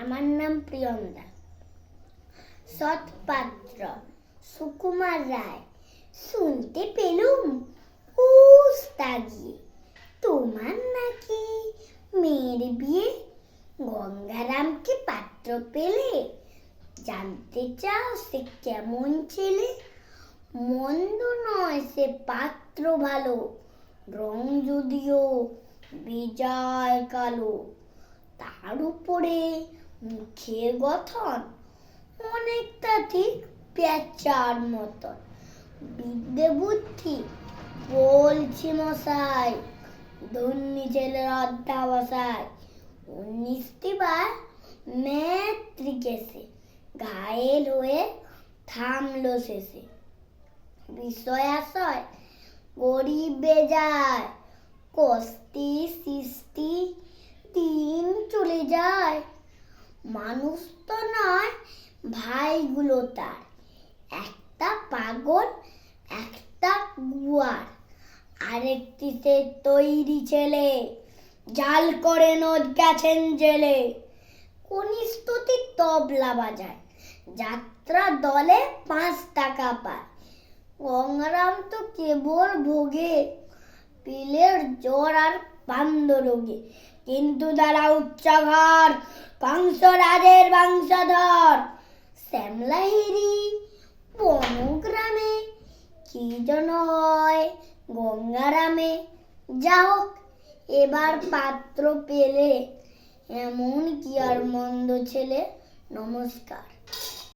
আমার নাম প্রিয়ন্দা। সৎপাত্র সুকুমার রায়। শুনতে পেলুম? গিয়ে তোমার নাকি মেয়ের বিয়ে? গঙ্গারামকে পাত্র পেলে? জানতে চাও সে কেমন ছেলে? মন্দ নয় সে পাত্র ভালো। রং যদিও বিজয় কালো। তার উপরে মুখের গঠন। অনেকটা ঠিক পেঁচার মতন। বিদ্যে বুদ্ধি। বলছি মশাই, ধন্যী ছেলের অধ্যাবসায়। উনিশটি বার ঘায়েল হয়ে থামলো শেষে। বিষয় আশয় গরিব বেজায় কস্তি সৃষ্টি মানুষ তো নয়, ভাইগুলো তার। একটা পাগল, একটা গুয়ার। আরেকটিতে তৈরি ছেলে, জাল করে নদ গেছেন জেলে। কনিষ্ঠতি তবলা বাজায়, যাত্রা দলে পাঁচ টাকা পায়। গঙ্গারাম তো কেবল ভোগে। পিলের জ্বর আর পান্দ রোগে কিন্তু তারা উচ্চাঘর কংসরাজের বংশধর, শ্যামলাহিরি বনগ্রামে কি যেন হয়, গঙ্গারামে। যা হোক, এবার পাত্র পেলে এমন কি আর মন্দ ছেলে? নমস্কার।